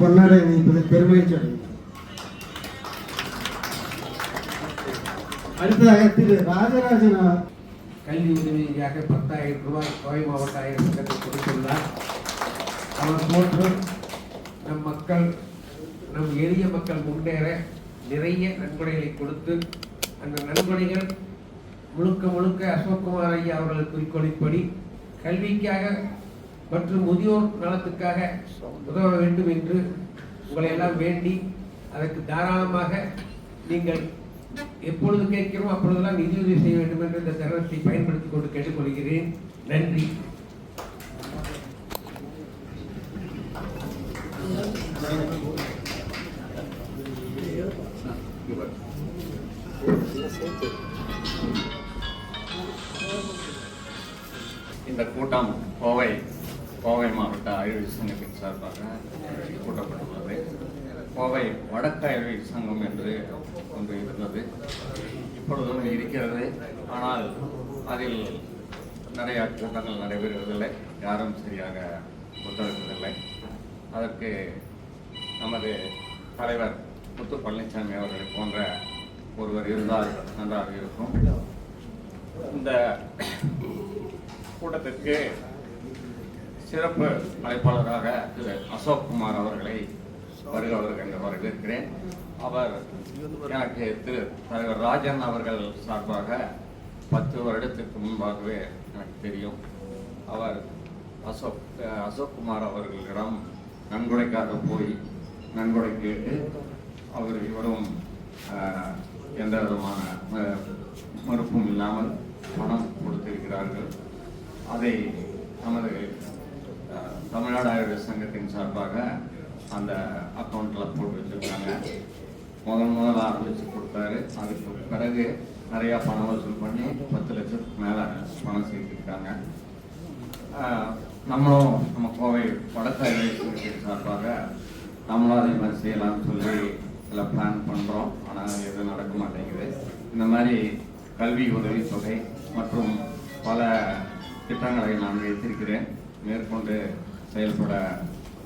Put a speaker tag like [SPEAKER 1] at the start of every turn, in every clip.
[SPEAKER 1] பொன்னாடை வைப்பது பெருமை அடைகிறேன் அடுத்ததாக திரு ராஜராஜன்
[SPEAKER 2] கல்வி உதவியாக பத்தாயிரம் ரூபாய் கோவை மாவட்ட ஆயிரம் சங்கத்தை கொடுத்துள்ளார். அவர் போன்று நம் மக்கள் நம் எளிய மக்கள் முன்னேற நிறைய நன்கொடைகளை கொடுத்து அந்த நன்கொடைகள் முழுக்க முழுக்க அசோக்குமார் ஐயா அவர்கள் குறிக்கோளின்படி கல்விக்காக மற்றும் முதியோர் நலத்துக்காக உதவ வேண்டும் என்று உங்களை எல்லாம் வேண்டி அதற்கு தாராளமாக நீங்கள் எப்பொழுது கேட்கிறோம் அப்பொழுதெல்லாம் நிதியுதவி செய்ய வேண்டும் என்று இந்த தருணத்தை பயன்படுத்திக் கொண்டு கேட்டுக்கொள்கிறேன். நன்றி.
[SPEAKER 3] இந்த கூட்டம் கோவை கோவை மாவட்ட ஆயுர்வேத சங்கத்தின் சார்பாக கூட்டப்பட்டுள்ளது. கோவை வடக்கு அழிவு சங்கம் என்று ஒன்று இருந்தது. இப்பொழுதும் இருக்கிறது. ஆனால் அதில் நிறைய கூட்டங்கள் நடைபெறுவதில்லை. யாரும் சரியாக ஒத்துழைப்பதில்லை. அதற்கு நமது தலைவர் முத்து பழனிசாமி அவர்களை போன்ற ஒருவர் இருந்தால் நன்றாக இருக்கும். இந்த கூட்டத்திற்கு சிறப்பு அழைப்பாளராக திரு அசோக் குமார் அவர்களை வருக வருக என்று வரவேற்கிறேன் அவர் எனக்கு திரு தலைவர் ராஜன் அவர்கள் சார்பாக பத்து வருடத்திற்கு முன்பாகவே எனக்கு தெரியும். அவர் அசோக் அசோக் குமார் அவர்களிடம் நன்கொடைக்காக போய் நன்கொடை கேட்டு அவர் இவரும் எந்த விதமான மறுப்பும் இல்லாமல் பணம் கொடுத்திருக்கிறார்கள். அதை நமது தமிழ்நாடு ஆயுர்வேத சங்கத்தின் சார்பாக அந்த அக்கௌண்ட்டில் போட்டு வச்சிருக்காங்க. முதல் ஆரம்பித்து கொடுத்தாரு. அதுக்கு பிறகு நிறையா பணம் வசூல் பண்ணி பத்து லட்சத்துக்கு மேலே பணம் சேர்த்துருக்காங்க. நம்மளும் நம்ம கோவை வடக்கு ஆயுர்வேத சங்கத்தின் சார்பாக நம்மளும் அதே மாதிரி செய்யலாம்னு சொல்லி சில பிளான் பண்ணுறோம் ஆனால் எதுவும் நடக்க மாட்டேங்குது. இந்த மாதிரி கல்வி உதவி தொகை மற்றும் பல திட்டங்களை நான் வைத்திருக்கிறேன் மேற்கொண்டு செயல்பட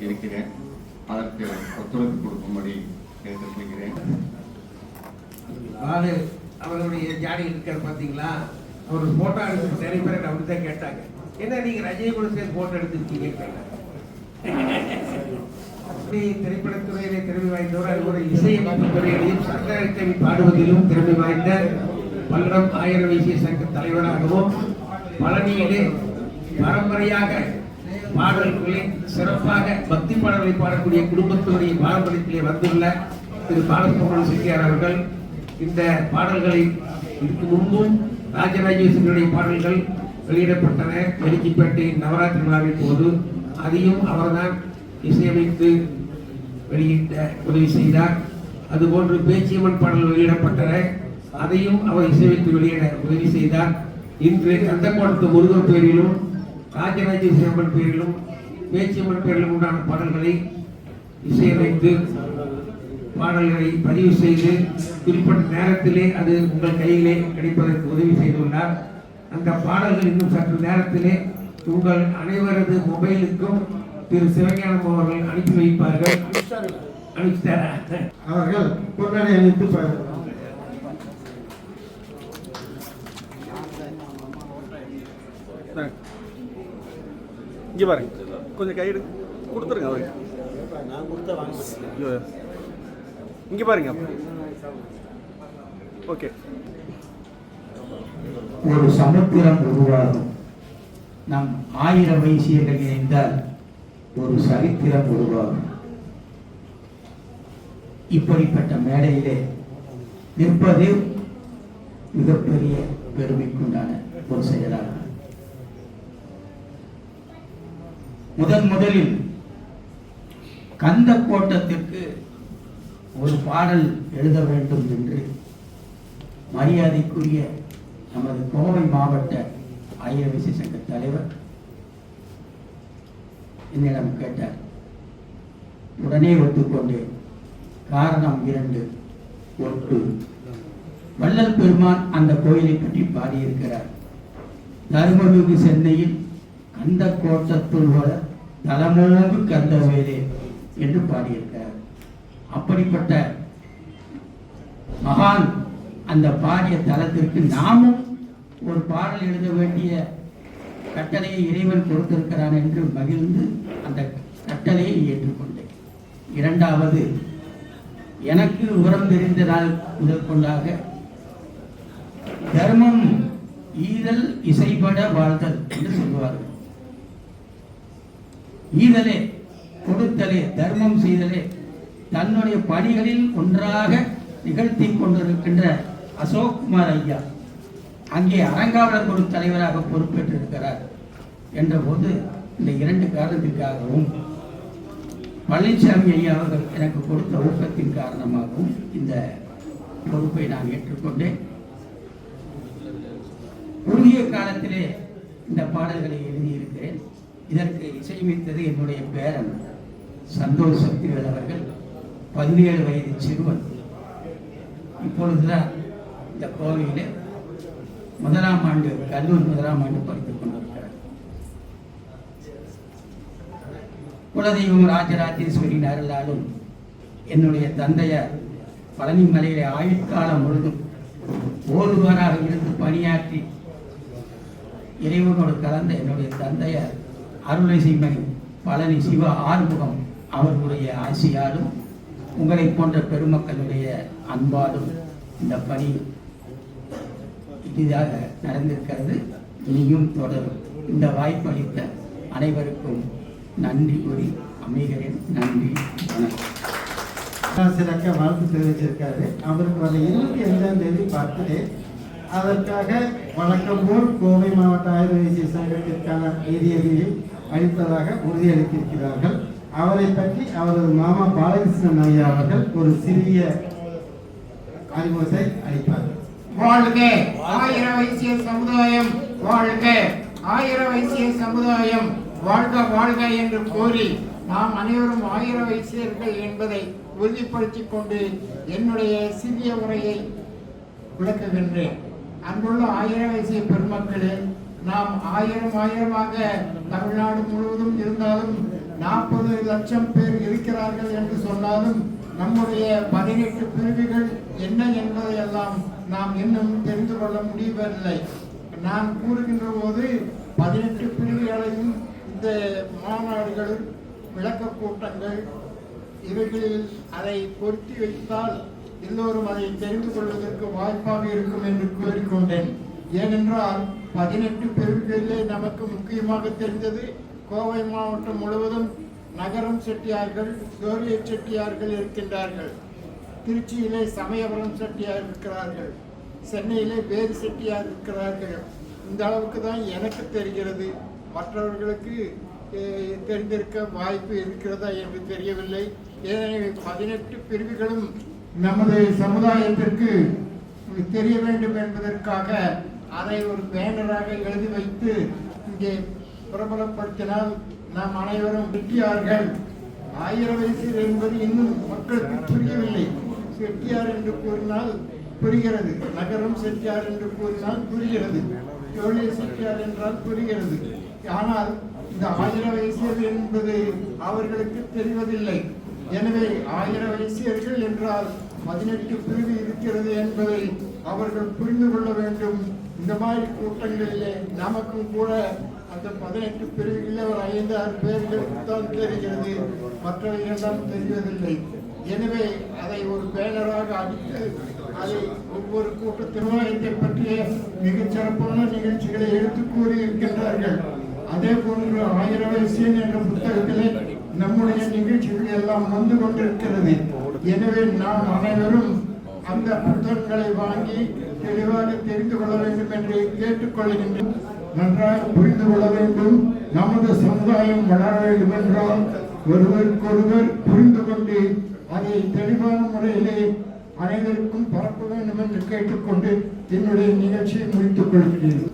[SPEAKER 3] இருக்கிறேன். அதற்கு ஒத்துழைப்பு கொடுக்கும்படி கேட்டுக்கொள்கிறேன்.
[SPEAKER 2] அதாவது அவர்களுடைய ஜாடி இருக்கிற பார்த்தீங்களா அவர் போட்டோ எடுத்து நிறைய பேர் அப்படி தான் கேட்டாங்க. என்ன நீங்க ரஜினி கூட சேர்ந்து போட்டோ எடுத்துருக்கீங்க? அப்படி திரைப்படத்துறையிலே திறமை வாய்ந்தவர் அதுபோல இசையமைப்பு துறையிலையும் சங்கத்தை பாடுவதிலும் திறமை வாய்ந்த பல்லடம் ஆயிரம் இசை சங்க தலைவராகவும் பழனியிலே பரம்பரையாக பாடல்களே சிறப்பாக பக்தி பாடல்களை பாடக்கூடிய குடும்பத்தினுடைய பாரம்பரியத்திலே வந்துள்ள திரு பாலசுப்ரமணிய செட்டியார் அவர்கள் இந்த பாடல்களை இதுக்கு முன்பும் ராஜராஜேஸ்வரனுடைய பாடல்கள் வெளியிடப்பட்டன. மெருக்கிப்பேட்டை நவராத்திரி விழாவின் போது அதையும் அவர்தான் இசையமைத்து வெளியிட்ட உதவி செய்தார். அதுபோன்று பேச்சியம்மன் பாடல் வெளியிடப்பட்டன. அதையும் அவர் இசையமைத்து வெளியிட உதவி செய்தார். இன்று கந்தக்கோட்டத்து முருகன் பேரிலும் ராஜராஜேஸ்வரி அம்மன் பேரிலும் பேச்சியம்மன் பேரிலும் உண்டான பாடல்களை இசையமைத்து பாடல்களை பதிவு செய்து குறிப்பிட்ட நேரத்திலே அது உங்கள் கையிலே கிடைப்பதற்கு உதவி செய்துள்ளார் அந்த பாடல்கள் இன்னும் சற்று நேரத்திலே உங்கள் அனைவரது மொபைலுக்கும் திரு சிவஞானம் அவர்கள் அனுப்பி வைப்பார்கள். அனுப்பிச்சாரா
[SPEAKER 1] அவர்கள் பொன்னாடை அணிவித்து ப-
[SPEAKER 4] இங்கே பாருங்க. கொஞ்சம் கைடு கொடுத்துருங்க அவருக்கு. ஐயோ இங்கே பாருங்க. ஓகே.
[SPEAKER 5] ஒரு சமுத்திரம் உருவாகும். நம் ஆயிரம் வைசியர்கள் இணைந்தால் ஒரு சரித்திரம் உருவாகும். இப்படிப்பட்ட மேடையிலே நிற்பது மிகப்பெரிய பெருமைக்குண்டான ஒரு செயலாகும். முதன் முதலில் கந்த கோட்டத்திற்கு ஒரு பாடல் எழுத வேண்டும் என்று மரியாதைக்குரிய நமது கோவை மாவட்ட ஆயிரவிசை சங்க தலைவர் என்னிடம் கேட்டார். உடனே ஒத்துக்கொண்டேன் காரணம் இரண்டு ஒன்று வள்ளல் பெருமான் அந்த கோயிலை பற்றி பாடியிருக்கிறார். தருமபுரி சென்னையில் கந்த கோட்டத்துள் வர தலமோங்கு கந்தவேலே என்று பாடியிருக்கார் அப்படிப்பட்ட மகான் அந்த பாடிய தலத்திற்கு நாமும் ஒரு பாடல் எழுத வேண்டிய கட்டளையை இறைவன் கொடுத்திருக்கிறான் என்று மகிழ்ந்து அந்த கட்டளையை ஏற்றுக்கொண்டேன். இரண்டாவது எனக்கு உரம் தெரிந்த நாள் முதல் கொண்டாக தர்மம் ஈதல் இசைபட வாழ்தல் என்று சொல்லுவார்கள். ஈதலே கொடுத்தலே தர்மம் செய்தலே தன்னுடைய பணிகளில் ஒன்றாக நிகழ்த்தி கொண்டிருக்கின்ற அசோக் குமார் ஐயா அங்கே அரங்காவலர் குழு தலைவராக பொறுப்பேற்றிருக்கிறார் என்ற போது இந்த இரண்டு காரணத்திற்காகவும் பழனிசாமி ஐயா அவர்கள் எனக்கு கொடுத்த ஊக்கத்தின் காரணமாகவும் இந்த பொறுப்பை நான் ஏற்றுக்கொண்டேன். குறுகிய காலத்திலே இந்த பாடல்களை எழுதியிருக்கிறேன். இதற்கு இசையமைத்தது என்னுடைய பேரன் சந்தோஷ் சக்திவேல் அவர்கள் பதினேழு வயது சிறுவன். இப்பொழுதுதான் இந்த கோவையில் முதலாம் ஆண்டு கல்லூரி முதலாம் ஆண்டு படித்துக் கொண்டிருக்கிறார். குலதெய்வம் ராஜராஜேஸ்வரியின் அருளாலும் என்னுடைய தந்தையார் பழனி மலையிலே ஆயுட்காலம் முழுதும் ஓதுவாராக இருந்து பணியாற்றி இறைவனோடு கலந்த என்னுடைய தந்தையார் அருளை செய்மணி பழனி சிவ ஆறுமுகம் அவர்களுடைய ஆசியாலும் உங்களை போன்ற பெருமக்களுடைய அன்பாலும் இந்த பணி இதாக நடந்திருக்கிறது. இனியும் தொடரும். இந்த வாய்ப்பளித்த அனைவருக்கும் நன்றி கூறி அமைகிறேன். நன்றி. வணக்கம்.
[SPEAKER 1] சிறக்க வாழ்த்து தெரிவிச்சிருக்காரு. அவருக்கு வர இருபத்தி அஞ்சாம் தேதி பர்த்டே. அதற்காக வழக்கம் போல் கோவை மாவட்ட ஆயுர்வேத சங்கத்திற்கான நிதியுதவியை அளித்ததாக உறுதியளித்திருக்கிறார்கள். அவரை பற்றி அவரது மாமா பாலகிருஷ்ணன் ஐயா அவர்கள் ஒரு சிறிய அறிமுகத்தை அளிப்பார்கள்
[SPEAKER 6] வாழ்க ஆயிர வைசிய சமுதாயம் வாழ்க ஆயிர வைசிய சமுதாயம் வாழ்க வாழ்க என்று கோரி நாம் அனைவரும் ஆயிர வைசியர்கள் என்பதை உறுதிப்படுத்திக் கொண்டு என்னுடைய சிறிய உரையை விளக்குகின்றேன். அன்புள்ள ஆயிர வைசிய பெருமக்களே நாம் ஆயிரம் ஆயிரமாக தமிழ்நாடு முழுவதும் இருந்தாலும் நாற்பது லட்சம் பேர் இருக்கிறார்கள் என்று சொன்னாலும் நம்முடைய பதினெட்டு பிரிவுகள் என்ன என்பதையெல்லாம் நாம் இன்னும் தெரிந்து கொள்ள முடியவில்லை. நான் கூறுகின்ற போது பதினெட்டு பிரிவுகளையும் இந்த மாநாடுகள் விளக்க கூட்டங்கள் இவைகளில் அதை பொருத்தி வைத்தால் எல்லோரும் அதை தெரிந்து கொள்வதற்கு வாய்ப்பாக இருக்கும் என்று கூறிக்கொண்டேன். ஏனென்றால் பதினெட்டு பிரிவுகளிலே நமக்கு முக்கியமாக தெரிந்தது கோவை மாவட்டம் முழுவதும் நகரம் செட்டியார்கள் சோரிய செட்டியார்கள் இருக்கின்றார்கள். திருச்சியிலே சமயபுரம் செட்டியார் இருக்கிறார்கள். சென்னையிலே வேறு செட்டியார் இருக்கிறார்கள். இந்த அளவுக்கு தான் எனக்கு தெரிகிறது. மற்றவர்களுக்கு தெரிந்திருக்க வாய்ப்பு இருக்கிறதா என்று தெரியவில்லை. ஏனெனில் பதினெட்டு பிரிவுகளும் நமது சமுதாயத்திற்கு தெரிய வேண்டும் என்பதற்காக அதை ஒரு பேனராக எழுதி வைத்து இங்கே பிரபலப்படுத்தினால் நாம் அனைவரும் வெட்டியார்கள். ஆயிரம் வயசில் என்பது இன்னும் மக்களுக்கு புரியவில்லை. செட்டியார் என்று கூறினால் புரிகிறது. நகரம் செட்டியார் என்று கூறினால் புரிகிறது. ஜோலிய செட்டியார் என்றால் புரிகிறது. ஆனால் இந்த ஆயிர வயசியர் என்பது அவர்களுக்கு தெரிவதில்லை. எனவே ஆயிர வயசியர்கள் என்றால் பதினெட்டு பிரிவு இருக்கிறது என்பதை அவர்கள் புரிந்து கொள்ள வேண்டும். இந்த மாதிரி கூட்டங்களிலே நமக்கும் கூட அந்த பதினெட்டு பிரிவுகளில் ஒரு ஐந்து ஆறு பேர்களுக்கு தான் தெரிகிறது. மற்றவையெல்லாம் தெரிவதில்லை. எனவே அதை ஒரு பேனராக அடித்து அதை ஒவ்வொரு கூட்டத்திலும் இதை பற்றிய மிகச் சிறப்பான நிகழ்ச்சிகளை எடுத்து கூறியிருக்கின்றார்கள். அதே போன்று ஆயிரம் வயசியன் என்ற புத்தகத்திலே நம்முடைய நிகழ்ச்சிகள் எல்லாம் வந்து கொண்டிருக்கிறது. எனவே நாம் அனைவரும் அந்த புத்தகங்களை வாங்கி தெளிவாக தெரிந்து கொள்ள வேண்டும் என்று கேட்டுக்கொள்கின்றோம் நன்றாக புரிந்து கொள்ள வேண்டும். நமது சமுதாயம் வளர வேண்டும் என்றால் ஒருவருக்கொருவர் புரிந்து கொண்டு அதை தெளிவான முறையிலே அனைவருக்கும் பரப்ப வேண்டும் என்று கேட்டுக்கொண்டு என்னுடைய நிகழ்ச்சியை முடித்துக் கொள்கிறேன்.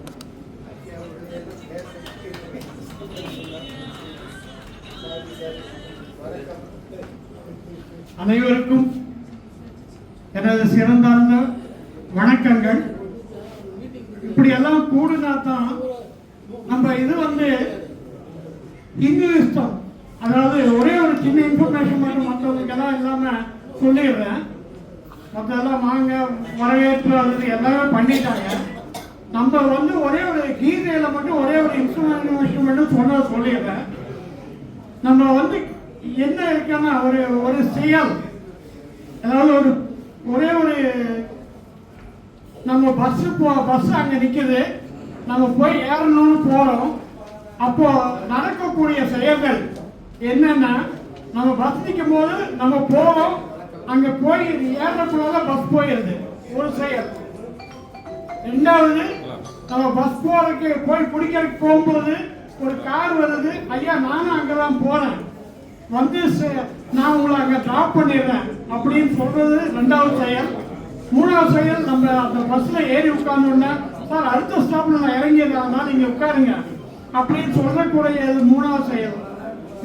[SPEAKER 7] அனைவருக்கும் எனது சிறந்தார்ந்த வணக்கங்கள். இப்படியெல்லாம் கூடுனா தான் நம்ம இது வந்து இந்துவிஸ்தம் அதாவது ஒரே ஒரு சின்ன இன்ஃபர்மேஷன் மட்டும் மற்றவங்களுக்கெல்லாம் இல்லாமல் சொல்லிடுறேன். மற்றெல்லாம் வாங்க வரவேற்பு அது எல்லாமே பண்ணிட்டாங்க. நம்ம வந்து ஒரே ஒரு கீதையில் மட்டும் ஒரே ஒரு இன்ஃபர்மேஷன் மட்டும் சொன்னதை சொல்லிடுறேன். நம்ம வந்து என்ன இருக்குன்னா ஒரு ஒரு செயல். அதாவது ஒரு ஒரே ஒரு நம்ம பஸ்ஸு போ பஸ் அங்கே நிற்குது நம்ம போய் ஏறணும்னு போகிறோம் அப்போ நடக்கக்கூடிய செயல்கள் என்னென்னா நம்ம பஸ் நிற்கும் போது நம்ம போகிறோம் அங்கே போய் ஏறக்குள்ள பஸ் போயிடுது ஒரு செயல். ரெண்டாவது நம்ம பஸ் போறதுக்கு போய் பிடிக்கிறதுக்கு போகும்போது ஒரு கார் வருது. ஐயா நானும் அங்கே தான் போகிறேன் வந்து சே- நான் உங்களை அங்கே ட்ராப் பண்ணிடுறேன் அப்படின்னு சொல்றது ரெண்டாவது செயல். மூணாவது செயல் நம்ம அந்த பஸ்ஸில் ஏறி உட்கார்ந்தோன்னே சார் அடுத்த ஸ்டாப்பில் நான் இறங்கிடுறேன் அதனால நீங்கள் உட்காருங்க. அப்படின்னு சொல்லக்கூடிய மூணாவது செயல்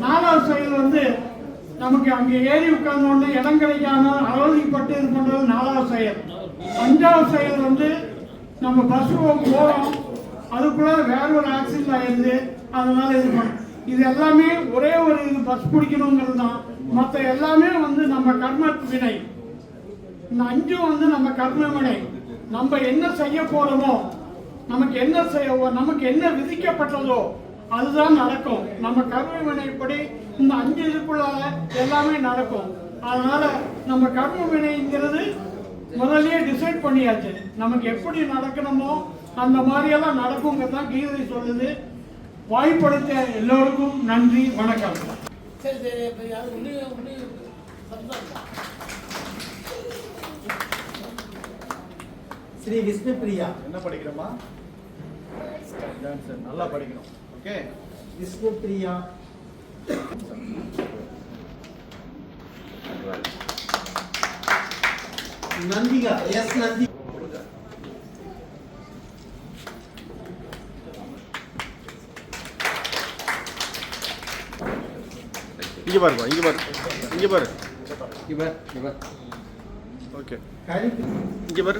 [SPEAKER 7] நாலாவது செயல் வந்து நமக்கு அங்கே ஏறி உட்கார்ந்த உடனே இடம் கிடைக்காம அலோதிப்பட்டு இது பண்ணுறது நாலாவது செயல் அஞ்சாவது செயல் வந்து நம்ம பஸ் போகிறோம் அதுக்குள்ள வேற ஒரு ஆக்சிடென்ட் ஆயிடுது. அதனால இது பண்ணும் இது எல்லாமே ஒரே ஒரு இது பஸ் பிடிக்கணுங்கிறது தான். மற்ற எல்லாமே வந்து நம்ம கர்ம வினை. இந்த அஞ்சும் வந்து நம்ம கர்ம நம்ம என்ன செய்ய போறோமோ நமக்கு என்ன செய்ய நமக்கு என்ன விதிக்கப்பட்டதோ அதுதான் நடக்கும். நம்ம கர்மவினைப்படி இந்த அஞ்சு இதுக்குள்ளால எல்லாமே நடக்கும். அதனால நம்ம கர்ம வினைங்கிறது முதல்லயே டிசைட் பண்ணியாச்சு. நமக்கு எப்படி நடக்கணுமோ அந்த மாதிரியெல்லாம் நடக்குங்கிறது தான் கீதை சொல்லுது. வாய்ப்படுத்த எல்லோருக்கும் நன்றி வணக்கம்.
[SPEAKER 1] ஸ்ரீ விஷ்ணு பிரியா
[SPEAKER 4] என்ன படிக்கிறோமா? நல்லா படிக்கணும். Okay
[SPEAKER 1] Vishnu Priya Nandika S Nandi.
[SPEAKER 4] இங்கே பாருப்பா இங்கே பாரு. இங்கே பாரு.
[SPEAKER 2] இவர் இவர்.
[SPEAKER 4] ஓகே
[SPEAKER 1] கரிப்பு
[SPEAKER 4] இங்கே பாரு.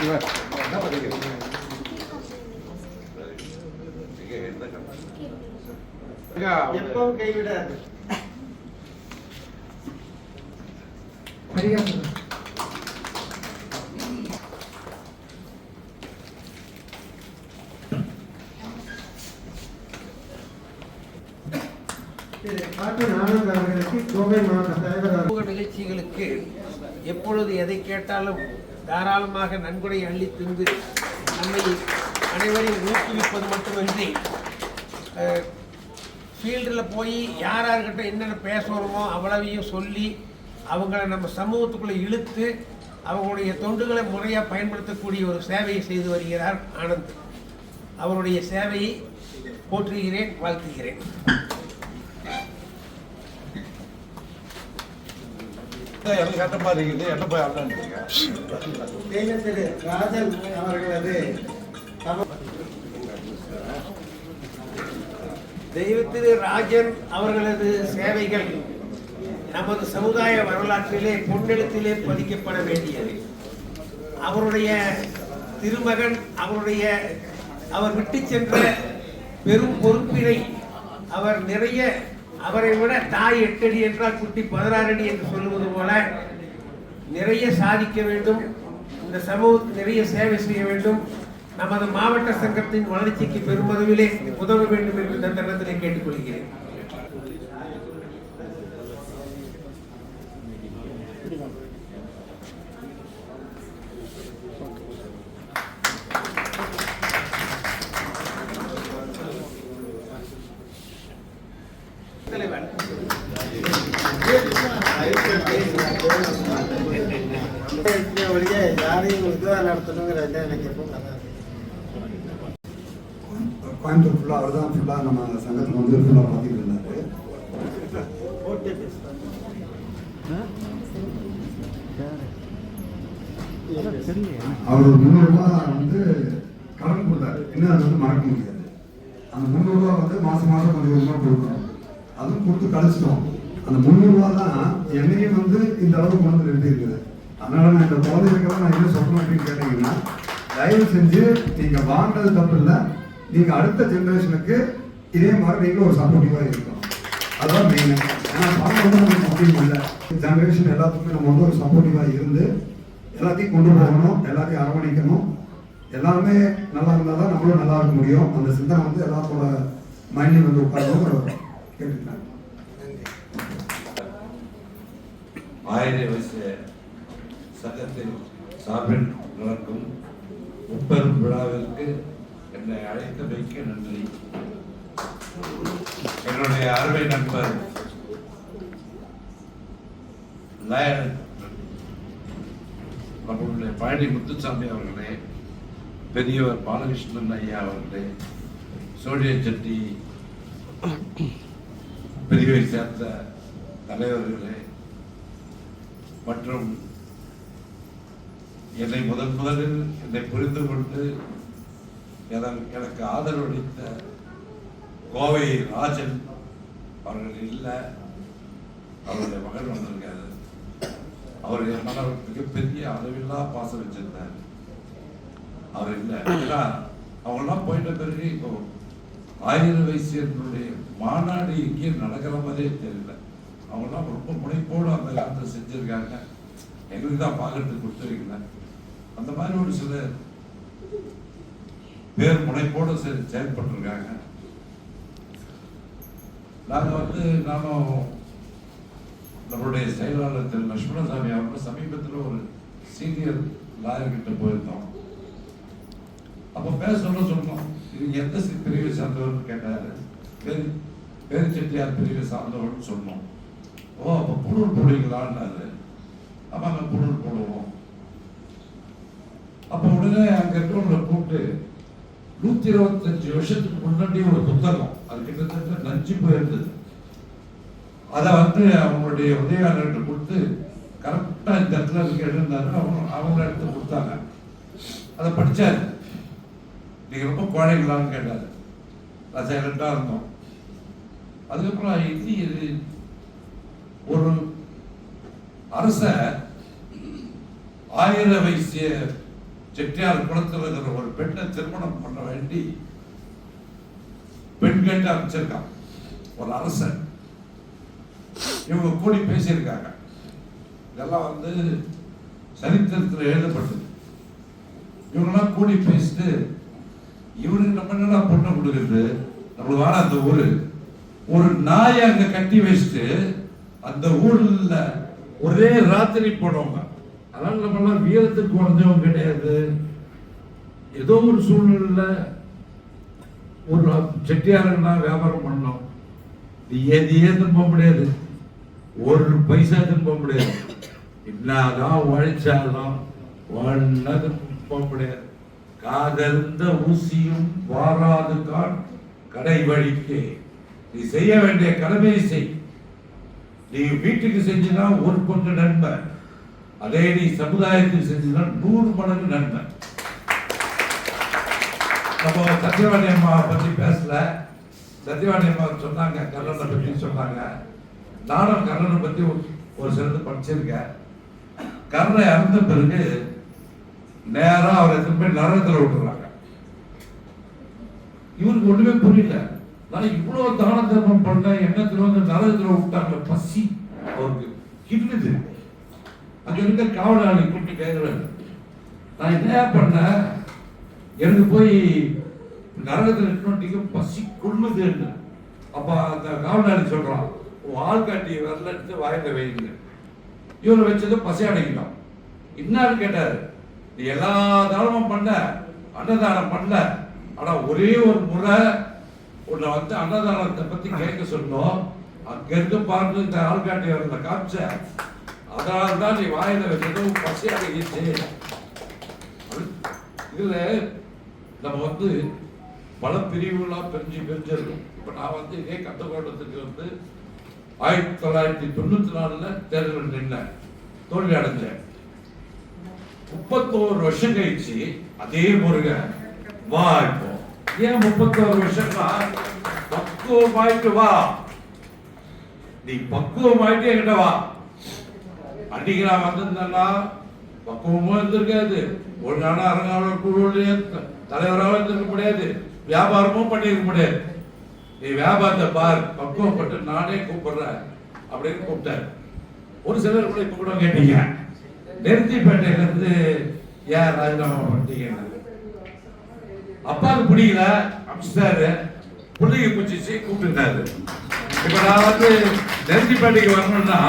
[SPEAKER 2] இவர்
[SPEAKER 1] எப்பவும் கைவிடாது
[SPEAKER 6] பரிகாசம்
[SPEAKER 1] திரு டாக்டர் ஆனந்த் அவர்களுக்கு கோவை மாவட்ட தலைவர் அவர்கள்
[SPEAKER 2] சமூக நிகழ்ச்சிகளுக்கு எப்பொழுது எதை கேட்டாலும் தாராளமாக நன்கொடை அள்ளி திந்து நம்மை அனைவரையும் ஊக்குவிப்பது மட்டுமின்றி ஃபீல்டில் போய் யார் யார்கிட்ட என்னென்ன பேசுகிறோமோ அவ்வளவையும் சொல்லி அவங்கள நம்ம சமூகத்துக்குள்ளே இழுத்து அவங்களுடைய தொண்டுகளை முறையாக பயன்படுத்தக்கூடிய ஒரு சேவையை செய்து வருகிறார் ஆனந்த். அவருடைய சேவையை போற்றுகிறேன் வாழ்த்துகிறேன்.
[SPEAKER 1] தெய்வ திரு ராஜன் அவர்களது தம-
[SPEAKER 2] தெய்வத்திரு ராஜன் அவர்களது சேவைகள் நமது சமுதாய வரலாற்றிலே பொன்னெழுத்திலே பதிக்கப்பட வேண்டியது. அவருடைய திருமகன் அவருடைய அவர் விட்டு சென்ற பெரும் பொறுப்பினை அவர் நிறைய அவரை விட தாய் எட்டடி என்றால் குட்டி பதினாறு அடி என்று சொல்லுவது போல நிறைய சாதிக்க வேண்டும். இந்த சமூகத்துக்கு நிறைய சேவை செய்ய வேண்டும். நமது மாவட்ட சங்கத்தின் வளர்ச்சிக்கு பெருமளவிலே உதவ வேண்டும் என்று இந்த தருணத்திலே கேட்டுக்கொள்கிறேன். தலைவர்
[SPEAKER 8] கோயம்புத்தூர் ஃபுல்லாக அவர் தான் ஃபுல்லாக நம்ம சங்கத்தில் வந்து ஃபுல்லாக பார்த்துட்டு இருந்தார் அவர் ஒரு முந்நூறுரூவா வந்து கடன் கொடுத்தாரு என்ன அது வந்து மறக்க முடியாது அந்த முந்நூறுரூவா வந்து மாதம் மாதம் கொஞ்சம் கொஞ்சமாக கொடுக்கணும் அதுவும் கொடுத்து கழிச்சிட்டோம் அந்த முந்நூறுரூவா தான் என்னையும் வந்து இந்த அளவுக்கு கொண்டு வந்து நிறுத்தி இருக்குது அதனால நான் இந்த குழந்தைகளுக்கெல்லாம் நான் என்ன சொல்றேன் அப்படின்னு கேட்டீங்கன்னா தயவு செஞ்சு நீங்கள் வாங்கினது தப்பு இல்லை. நீங்கள் அடுத்த ஜென்ரேஷனுக்கு இதே மாதிரி நீங்களும் ஒரு சப்போர்ட்டிவாக இருக்கணும். அதான் மெயின் ஏன்னா பணம் வந்து நமக்கு முக்கியம் இல்லை. ஜென்ரேஷன் எல்லாத்துக்குமே நம்ம வந்து ஒரு சப்போர்ட்டிவாக இருந்து எல்லாத்தையும் கொண்டு போகணும் எல்லாத்தையும் அரவணைக்கணும். எல்லாருமே நல்லா இருந்தால் தான் நம்மளும் நல்லா இருக்க முடியும். அந்த சிந்தனை வந்து எல்லாத்தோட மைண்டில் வந்து உட்காரணும் கேட்டுக்கிறேன்
[SPEAKER 9] ஆயிரம் வயசு சங்கத்தின் சார்பில் நடக்கும் முப்பெரும் விழாவிற்கு என்னை அழைத்தமைக்கு நன்றி. என்னுடைய அருமை நண்பர் நம்மளுடைய பழனி முத்துசாமி அவர்களே பெரியவர் பாலகிருஷ்ணன் ஐயா அவர்களே சோழிய செட்டி பிரிவை சேர்ந்த தலைவர்களே மற்றும் என்னை முதன் முதலில் என்னை புரிந்து கொண்டு எனக்கு ஆதரவளித்த கோவை ராஜன் அவர்கள் இல்லை. அவருடைய மகன் வந்திருக்காரு. அவர் என் மேல மிகப்பெரிய அளவில்லா பாசம் வச்சிருந்தார். அவர் இல்லை. ஏன்னா அவங்கெல்லாம் போயிட்ட பிறகு இப்போ ஆயிரம் வயசியர்களுடைய மாநாடு எங்கேயும் நடக்கிற மாதிரியே தெரியல. அவங்கெல்லாம் ரொம்ப முனைப்போடு அந்த காலத்தை செஞ்சிருக்காங்க. எங்களுக்கு தான் பார்க்கறதுக்கு கொடுத்துருக்கல அந்த மாதிரி ஒரு சில பேர் முனைப்போடு செ- செயல்பட்டிருக்காங்க. நாங்கள் வந்து நானும் நம்மளுடைய செயலாளர் திரு லட்சுமணசாமி அவர்கள் சமீபத்தில் ஒரு சீனியர் லாயர்கிட்ட போயிருந்தோம். அப்போ பேசணும்னு சொன்னோம். இது எந்த பிரிவை சார்ந்தவர்னு கேட்டாரு. பேரு பேரு செட்டியார் பிரிவை சார்ந்தவர்னு சொன்னோம். ஓ அப்போ புழல் போடுவீங்களான்னாரு. ஆமாங்க புழல் போடுவோம். அப்போ உடனே அங்கே இருக்கிறவங்களை கூப்பிட்டு நூத்தி இருபத்தஞ்சு வருஷத்துக்கு முன்னாடி ஒரு புத்தகம். அது கிட்டத்தட்ட நஞ்சு போயிருந்தது. அதை வந்து அவங்களுடைய உதவியாளர்கிட்ட கொடுத்து கரெக்டாக இந்த இடத்துல இருக்கு இருந்தாரு அவங்க அவங்க எடுத்து கொடுத்தாங்க. அதை படிச்சாரு. நீங்க ரொம்ப குழந்தைங்களான்னு கேட்டாரு. நான் இருந்தோம். அதுக்கப்புறம் இது இது ஒரு அரச ஆயிர வயசிய செட்டியார் குளத்தில் இருக்கிற ஒரு பெண்ணை திருமணம் பண்ண வேண்டி பெண் கேட்டு அமைச்சிருக்கான் ஒரு அரசன். இவங்க கூடி பேசியிருக்காங்க. இதெல்லாம் வந்து சரித்திரத்தில் எழுதப்பட்டது. இவங்கெல்லாம் கூடி பேசிட்டு இவனுக்கு நம்ம என்னடா பொண்ணை கொடுக்குறது? நம்மளுக்கு வேணாம் அந்த ஊரு. ஒரு நாயை அங்க கட்டி வச்சுட்டு அந்த ஊர்ல ஒரே ராத்திரி போனவங்க அதனால நம்மளாம் வீரத்துக்கு குறைஞ்சவங்க கிடையாது. ஏதோ ஒரு சூழ்நிலையில ஒரு செட்டியாரன்னா வியாபாரம் பண்ணோம் நீ ஏது போக முடியாது. ஒரு பைசா போக முடியாது. என்னதான் உழைச்சாலும் வாழ்னதும் போக முடியாது. காதந்த ஊசியும் வாராது கான் கடை வழிக்கு. நீ செய்ய வேண்டிய கடமையை செய். நீ வீட்டுக்கு செஞ்சுனா ஒரு கொஞ்சம் நண்பன். அதே நீ சமுதாயத்துக்கு செஞ்சுதான் நூறு மடங்கு நன்மை. நம்ம சத்யவாணி அம்மா பத்தி பேசல. சத்யவாணி அம்மா சொன்னாங்க கர்ணனை பற்றி சொன்னாங்க. நானும் கர்ணனை பத்தி ஒரு- ஒரு சிலது படிச்சிருக்கேன். கர்ணன் இறந்த பிறகு நேரா அவரை திரும்பி நரகத்தில் விட்டுறாங்க. இவருக்கு ஒன்றுமே புரியல. நான் இவ்வளவு தான தர்மம் பண்ண எண்ணத்தில் வந்து நரகத்தில் விட்டாங்க பசி அவருக்கு. கிண்ணுது அங்கே இருந்த காவலாளி கூப்பிட்டு கேட்குறாரு நான் என்ன பண்ணேன்? எனக்கு போய் நரகத்தில் இருக்கணும்னு பசி கொள்ளுதுன்னு அப்போ அந்த காவலாளி சொல்கிறான் உன் ஆள்காட்டி வரல எடுத்து வாயில வைங்க இவரை வச்சது பசி அடைக்கலாம் இன்னாரு கேட்டார் நீ எல்லா தானமும் பண்ண அன்னதானம் பண்ணல ஆனால் ஒரே ஒரு முறை உன்னை வந்து அன்னதானத்தை பற்றி கேட்க சொன்னோம். அங்கே இருக்க பார்த்து இந்த ஆள்காட்டி வரல காமிச்ச அதனால தான் நீ வாயில வச்சதும் பசியாக அடங்கிச்சு இதுல நம்ம வந்து பல பிரிவுகளா பிரிஞ்சு பிரிஞ்சிருக்கோம் இப்ப நான் வந்து இதே கந்தகோட்டத்துக்கு வந்து ஆயிரத்தி தொள்ளாயிரத்தி தொண்ணூத்தி நாலுல தேர்தல் நின்னேன் தோல்வி அடைஞ்சேன் முப்பத்தோரு வருஷம் கழிச்சு அதே முருகன் வா இப்போ ஏன் முப்பத்தோரு வருஷம்னா பக்குவமாயிட்டு வா நீ பக்குவம் ஆயிட்டு என்கிட்ட வா அன்னைக்கு நான் வந்திருந்தேன்னா பக்குவமும் இருந்திருக்காது. ஒழுங்கான அரங்காவலர் குழுவுடைய தலைவராக இருந்திருக்க முடியாது. வியாபாரமும் பண்ணியிருக்க முடியாது. நீ வியாபாரத்தை பார் பக்குவப்பட்டு நானே கூப்பிடுறேன் அப்படின்னு கூப்பிட்டார். ஒரு சிலர் கூட இப்ப கூட கேட்டீங்க. நெருஞ்சிப்பேட்டையில இருந்து ஏன் ராஜினாமா பண்ணிட்டீங்க? அப்பாவுக்கு பிடிக்கல அமிச்சிட்டாரு. பிள்ளைங்க குச்சிச்சு கூப்பிட்டுருந்தாரு இப்ப நான் வந்து நெருத்திப்பேட்டைக்கு வரணும்னா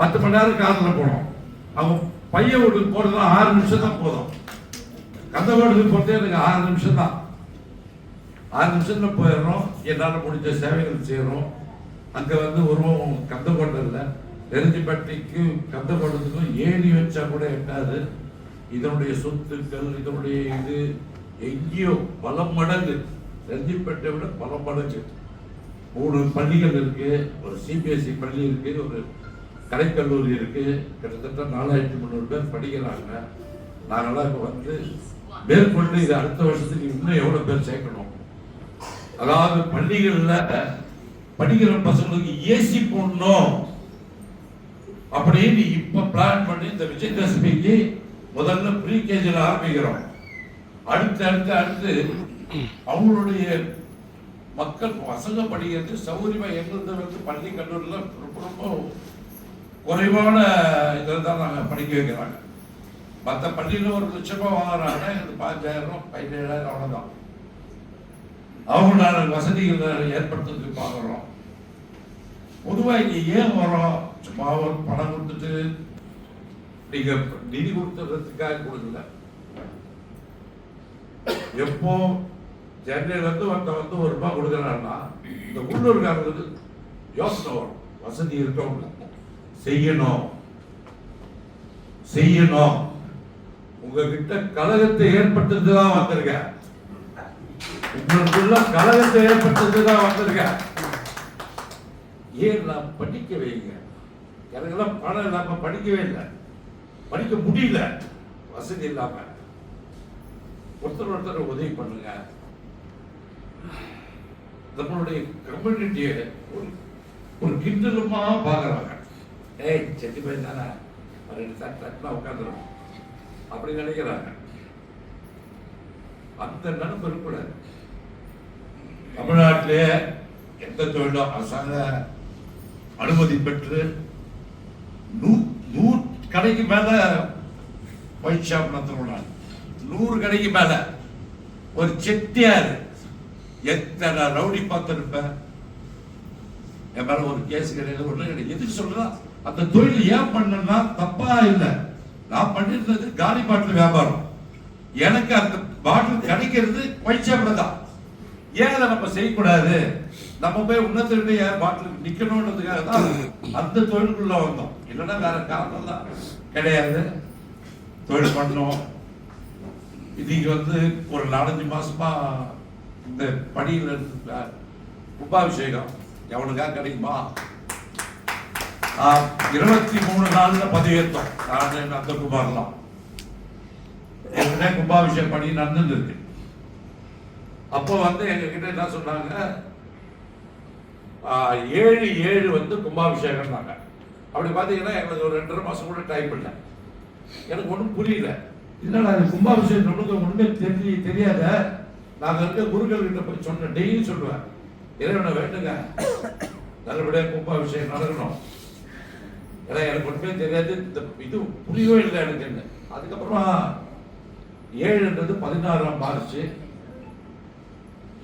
[SPEAKER 9] பத்து மணி நேரம் காரில் போனோம். அவங்க பையன் வீட்டுக்கு போறதுனா ஆறு நிமிஷம் தான் போதும் கந்தகோட்டுக்கு போகிறதே எனக்கு ஆறு நிமிஷம் தான் ஆறு நிமிஷத்தில் போயிடுறோம். என்னால் முடிஞ்ச சேவைகள் செய்கிறோம் அங்கே வந்து உருவம் கந்தக்கோட்டை இல்லை. நெருஞ்சிப்பட்டிக்கும் கந்தக்கோட்டத்துக்கும் ஏணி வச்சா கூட எட்டாது இதனுடைய சொத்துக்கள் இதனுடைய இது எங்கேயோ பல மடங்கு. நெருஞ்சிப்பட்டை விட பல மடங்கு. மூணு பள்ளிகள் இருக்குது ஒரு சிபிஎஸ்சி பள்ளி இருக்குது ஒரு கலைக்கல்லூரி இருக்கு. கிட்டத்தட்ட நாலாயிரத்தி முந்நூறு பேர் படிக்கிறாங்க. நாங்களாம் இப்போ வந்து மேற்கொண்டு இது அடுத்த வருஷத்துக்கு இன்னும் எவ்வளவு பேர் சேர்க்கணும்? அதாவது பள்ளிகள்ல படிக்கிற பசங்களுக்கு ஏசி போடணும். அப்படின்னு இப்ப பிளான் பண்ணி இந்த விஜயதசமிக்கு முதல்ல ப்ரீ கேஜில ஆரம்பிக்கிறோம். அடுத்து அடுத்து அடுத்து அவங்களுடைய மக்கள் பசங்க படிக்கிறது சௌகரியமா எங்கிருந்து வந்து பள்ளி கல்லூரியில் ரொம்ப ரொம்ப குறைவான இதில் தான் நாங்கள் படிக்க வைக்கிறாங்க. மற்ற பள்ளியில் ஒரு லட்சம் ரூபாய் வாங்குறாங்க. இது பாஞ்சாயிரம் பதினேழாயிரம் அவ்வளோதான் அவங்க நாங்கள் வசதிகளை ஏற்படுத்துறதுக்கு பார்க்குறோம் பொதுவாக இங்கே ஏன் வரோம்? சும்மா ஒரு பணம் கொடுத்துட்டு நீங்க நிதி கொடுத்துறதுக்காக கொடுக்கல. எப்போ சென்னையிலேருந்து ஒருத்தன் வந்து ஒரு ரூபாய் கொடுக்குறான்னா இந்த உள்ளூர்காரங்களுக்கு யோசனை வரும். வசதி இருக்கவங்களுக்கு செய்யணும். செய்யணும். உங்ககிட்ட கழகத்தை ஏற்பட்டது தான் வந்திருக்கேன் உங்களுக்குள்ள கழகத்தை ஏற்பட்டது தான் வந்திருக்கேன் ஏன் நான் படிக்க வைங்க? எனக்கெல்லாம் பணம் இல்லாம படிக்கவே இல்லை. படிக்க முடியல. வசதி இல்லாம. ஒருத்தர் ஒருத்தர் உதவி பண்ணுங்க. நம்மளுடைய கம்யூனிட்டியை ஒரு ஒரு கிண்டலுமா பாக்குறாங்க ஏய் செட்டி பையன் தானே ரெண்டு தட்டு தட்டுனா உட்காந்துடும் அப்படி நினைக்கிறாங்க. அந்த நினைப்பு இருக்கக்கூடாது தமிழ்நாட்டிலே எந்த தொழிலும் அரசாங்க அனுமதி பெற்று நூ நூறு கடைக்கு மேல ஒயிட் ஷாப் நடத்தணும் நான். நூறு கடைக்கு மேல. ஒரு செட்டியார். எத்தனை ரவுடி பார்த்திருப்பேன். என் மேல ஒரு கேஸ் கிடையாது ஒன்றும் கிடையாது எதுக்கு சொல்றான் அந்த தொழில் ஏன் பண்ணனா தப்பா இல்லை. நான் பண்ணிருந்தது காலி பாட்டில் வியாபாரம். எனக்கு அந்த பாட்டில் கிடைக்கிறது ஒயிட் தான். ஏன் அதை நம்ம செய்யக்கூடாது? நம்ம போய் உன்னத்தினுடைய பாட்டில் நிக்கணும்ன்றதுக்காக தான் அந்த தொழிலுக்குள்ள வந்தோம். இல்லைன்னா வேற காரணம் தான். கிடையாது. தொழில் பண்ணோம். இன்னைக்கு வந்து ஒரு நாலஞ்சு மாசமா இந்த பணியில் இருந்து கும்பாபிஷேகம். எவனுக்காக கிடைக்குமா? இருபத்தி மூணு நாள்ல பதிவேற்றோம். நான் நந்தகுமார்லாம் ஏற்கனவே கும்பாபிஷேகம் பணி நடந்துருக்கு இருக்கு அப்போ வந்து எங்க கிட்ட என்ன சொன்னாங்க? ஆஹ், ஏழு ஏழு வந்து கும்பாபிஷேகம் அப்படி பார்த்தீங்கன்னா எங்களுக்கு ஒரு ரெண்டரை மாசம் கூட டைம் இல்லை. எனக்கு ஒன்றும் புரியல. என்னடா அது கும்பாபிஷேகம் நம்மளுக்கு ஒண்ணுமே தெரிய தெரியாத? நாங்க இருக்க குருக்கள் கிட்ட போய் சொன்ன டெய்லியும் சொல்லுவேன். இறைவனை வேண்டுங்க. நல்லபடியா கும்பாபிஷேகம் நடக்கணும். ஏன்னா எனக்கு ஒன்றுமே தெரியாது. இந்த இது புரியவே இல்லை எனக்கு என்ன அதுக்கப்புறமா ஏழுன்றது பதினாறாம் மார்ச்.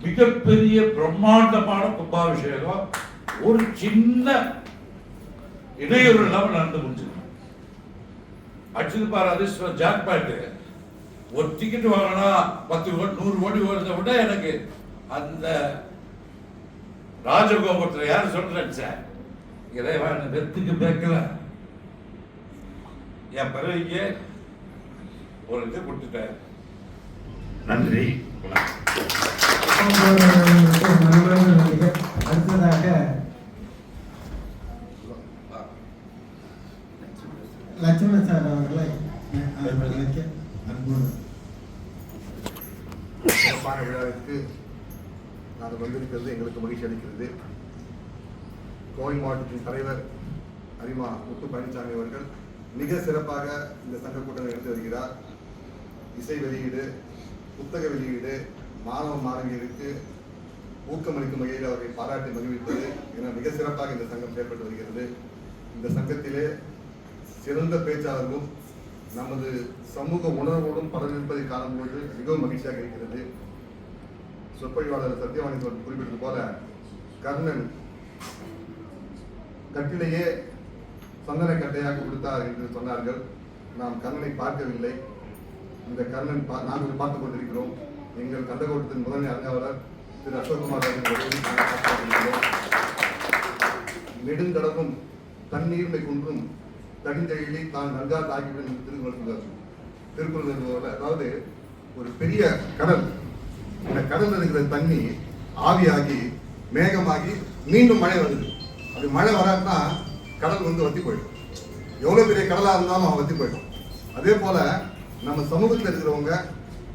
[SPEAKER 9] மிகப்பெரிய பிரம்மாண்டமான கும்பாபிஷேகம். ஒரு சின்ன இடையூறு இல்லாமல் நடந்து முடிச்சிருக்கோம் அடிச்சது பாராதீஸ்வரர் ஜாக் பாயிண்ட்டு ஒரு டிக்கெட் வாங்கினா பத்து கோடி நூறு கோடி வருதை விட எனக்கு அந்த ராஜகோபுரத்தில் யார் சொல்றேன் சார்? இறைவா என்ன வெத்துக்கு பேக்கல. என் பிறவிக்கு ஒரு இது கொடுத்துட்டார். நன்றி
[SPEAKER 1] லட்சுமணன் சார் அவர்களை அவர்களுக்கு அன்போடு
[SPEAKER 10] சிறப்பான விழாவிற்கு நாங்கள் வந்திருக்கிறது எங்களுக்கு மகிழ்ச்சி அளிக்கிறது கோவை மாவட்டத்தின் தலைவர் அரிமா முத்து பழனிசாமி அவர்கள்
[SPEAKER 8] மிக சிறப்பாக இந்த சங்க கூட்டம் எடுத்து வருகிறார். இசை வெளியீடு புத்தக வெளியீடு மாணவ மாணவியருக்கு ஊக்கமளிக்கும் வகையில் அவரை பாராட்டி மகிழ்விப்பது என மிக சிறப்பாக இந்த சங்கம் செயல்பட்டு வருகிறது. இந்த சங்கத்திலே சிறந்த பேச்சாளர்களும் நமது சமூக உணர்வோடும் பலர் இருப்பதை காணும்போது மிகவும் மகிழ்ச்சியாக இருக்கிறது. சொற்பொழிவாளர் சத்யவாணி குறிப்பிட்டது போல கர்ணன் தட்டிலேயே சந்தனை கட்டையாக கொடுத்தார் என்று சொன்னார்கள். நாம் கர்ணனை பார்க்கவில்லை. அந்த கர்ணன் பா- நாங்கள் பார்த்துக் கொண்டிருக்கிறோம். எங்கள் கந்தகோட்டத்தின் முதன்மை அறிஞர் திரு அசோக்குமார் அவர்கள் நெடுங்கடலும் தண்ணீர்மை குன்றும் தடிந்தெழிலி தான் நல்கா தாக்கிவிடும் என்று திருக்குறள் திருக்குறள் என்பதுல அதாவது ஒரு பெரிய கடல். இந்த கடல் இருக்கிற தண்ணி ஆவியாகி மேகமாகி மீண்டும் மழை வருது அப்படி மழை வராதுன்னா கடல் வந்து வத்தி போயிடும். எவ்வளோ பெரிய கடலாக இருந்தாலும் அவன் வத்தி போயிடும். அதே போல் நம்ம சமூகத்தில் இருக்கிறவங்க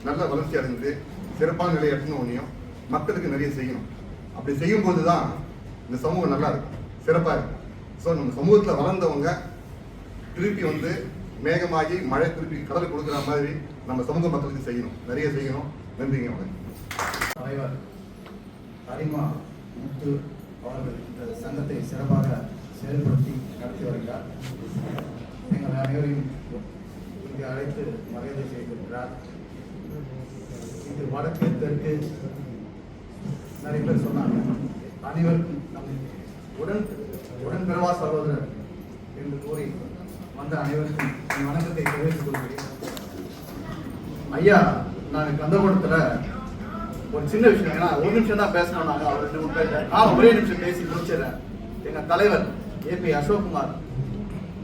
[SPEAKER 8] நல்ல வளர்ச்சி அடைஞ்சு சிறப்பான நிலையை எட்டணும் மக்களுக்கு நிறைய செய்யணும். அப்படி செய்யும்போது தான் இந்த சமூகம் நல்லா இருக்கும். சிறப்பாக இருக்கும். ஸோ நம்ம சமூகத்தில் வளர்ந்தவங்க திருப்பி வந்து மேகமாகி மழை திருப்பி கடல் கொடுக்குற மாதிரி நம்ம சமூக மக்களுக்கு செய்யணும். நிறைய செய்யணும். நன்றிங்க வணக்கம்
[SPEAKER 11] தலைவர். அரிமா முத்து அவர்கள் இந்த சங்கத்தை சிறப்பாக செயல்படுத்தி நடத்தி வருகிறார். எங்கள் அனைவரையும் இங்கு அழைத்து மரியாதை செய்திருக்கிறார். இது வடக்கு தெற்கு நிறைய பேர் சொன்னாங்க. அனைவருக்கும் நம் உடன் உடன் பிறவா சகோதரர் என்று கூறி வந்த அனைவருக்கும் என் வணக்கத்தை தெரிவித்துக் கொள்கிறேன். ஐயா நான் கந்தகோட்டத்தில் ஒரு சின்ன விஷயம் ஏன்னா ஒரு நிமிஷம் தான் பேசணும் நாங்கள் அவர் ரெண்டு மூணு பேர் நான் ஒரே நிமிஷம் பேசி முடிச்சிடறேன். எங்கள் தலைவர் ஏபி அசோக்குமார்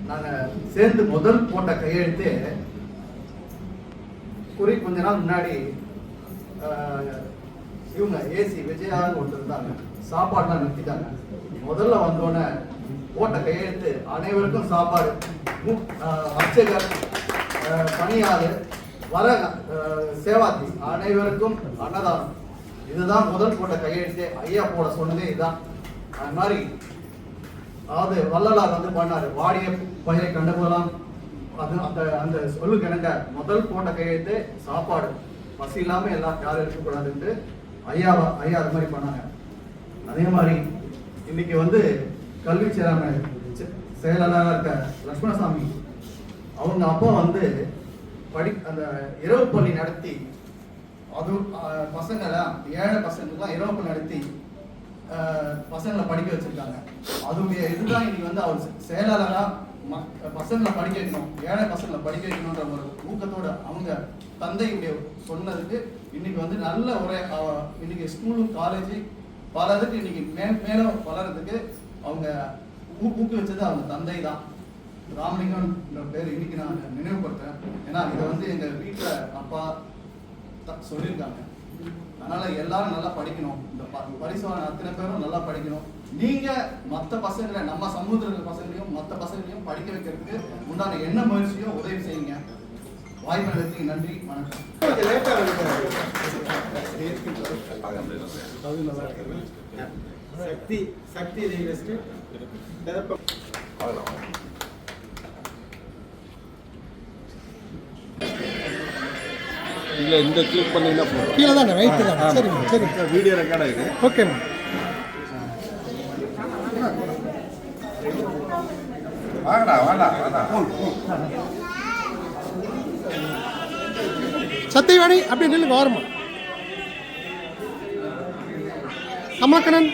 [SPEAKER 11] நாங்கள் சேர்ந்து முதல் போட்ட கையெழுத்தே குறி கொஞ்ச நாள் முன்னாடி இவங்க ஏசி விஜயான்னு ஒருத்தர் இருந்தாங்க. சாப்பாடுலாம் நிறுத்திட்டாங்க. முதல்ல வந்தோடனே போட்ட கையெழுத்து அனைவருக்கும் சாப்பாடு. மு- அர்ச்சகர் பணியாளர் வர சேவாதி அனைவருக்கும் அன்னதானம். இதுதான் முதல் போட்ட கையெழுத்தே. ஐயா போட சொன்னதே இதுதான் அது மாதிரி அதாவது வள்ளலார் வந்து பண்ணார் வாடிய பயிரை கண்டுபோலாம் அது அந்த அந்த சொல்லுக்கு கிணங்க முதல் போட்ட கையெழுத்து சாப்பாடு. பசி இல்லாமல் எல்லாம் யாரும் இருக்கக்கூடாதுன்ட்டு ஐயா ஐயா அது மாதிரி பண்ணாங்க. அதே மாதிரி இன்னைக்கு வந்து கல்வி செயலாளர் செயலாளராக இருக்க லட்சுமணசாமி அவங்க அப்பா வந்து படி அந்த இரவு பள்ளி நடத்தி அது அஹ், பசங்களை ஏழை பசங்களுக்குலாம் இரவு பள்ளி நடத்தி பசங்களை படிக்க வச்சிருக்காங்க. அதுடைய இதுதான் இன்னைக்கு வந்து அவர் செயலாளராக ம- பசங்களை படிக்க வைக்கணும் ஏழை பசங்களை படிக்க வைக்கணுன்ற ஒரு ஊக்கத்தோட அவங்க தந்தையுடைய சொன்னதுக்கு இன்னைக்கு வந்து நல்ல ஒரே இன்னைக்கு ஸ்கூலும் காலேஜ் பலதுக்கு இன்னைக்கு மே மேலும் வளர்றதுக்கு அவங்க ஊ- ஊக்குவிச்சது அவங்க தந்தை தான் ராமலிங்கம் பேர் இன்னைக்கு நான் நினைவுபடுத்துறேன் ஏன்னா இதை வந்து எங்கள் வீட்டில் அப்பா த- சொல்லியிருக்காங்க அதனால எல்லாரும் நல்லா படிக்கணும் இந்த ப- பரிசுவான அத்தனை பேரும் நல்லா படிக்கணும் நீங்க மற்ற பசங்களை நம்ம சமூகத்தில் பசங்களையும் மற்ற பசங்களையும் படிக்க வைக்கிறதுக்கு உண்டான என்ன முயற்சியும் உதவி செய்யுங்க வாய்ப்பு நடத்தி நன்றி வணக்கம்
[SPEAKER 1] சக்தி சக்தி
[SPEAKER 4] இல்ல இந்த கிளிக் பண்ணீங்கன்னா போதும்.
[SPEAKER 7] கீழே தானே? ரைட்டு தானே சரிங்க சரி
[SPEAKER 4] வீடியோ ரெக்கார்ட் ஆயிருக்கு
[SPEAKER 7] ஓகேம்மா
[SPEAKER 9] வாங்கடா வாடா வாடா.
[SPEAKER 7] சத்தியவாணி அப்படி நில்லுங்க ஓரமா கமலக்கண்ணன்.